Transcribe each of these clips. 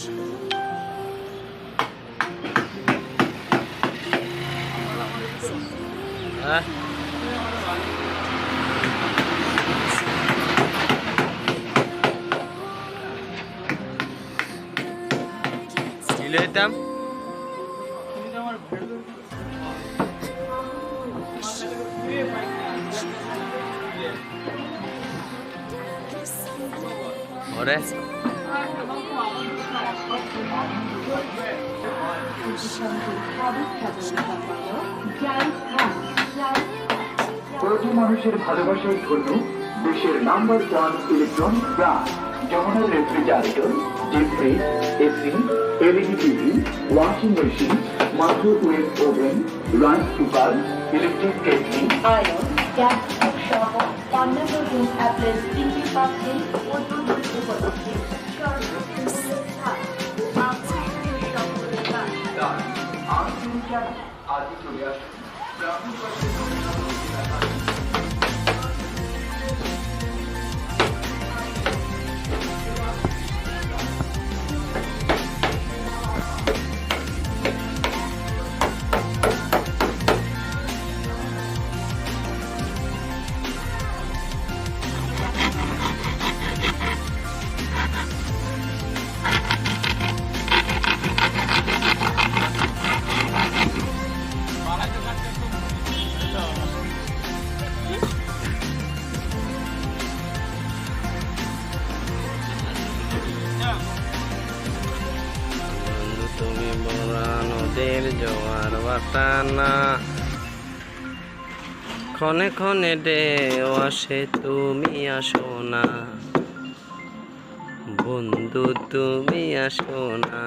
Geç. Ha? İletem. Oraya. প্রতি মানুষের ভালোবাসার জন্য দেশের number one electronic brand Jamuna refrigerator, deep fridge, AC, LED TV, washing machine microwave oven rice cooker electric kettle iron gas, সহ অন্যান্য room appliance তিনটি তার আর তিনটা আজই চলে আসুন। বড় নদীর জোয়ার বাটানা ক্ষণে ক্ষণে ঢেউ আসে তুমি আসো না। বন্ধু তুমি আসো না।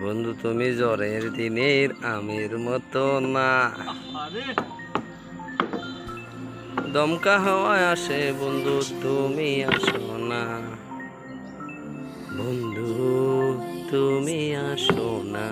বন্ধু তুমি জ্বরের দিনের আমের মতো না। দমকা হাওয়ায় আসে বন্ধু তুমি আসো না। বন্ধু তুমি আসো না।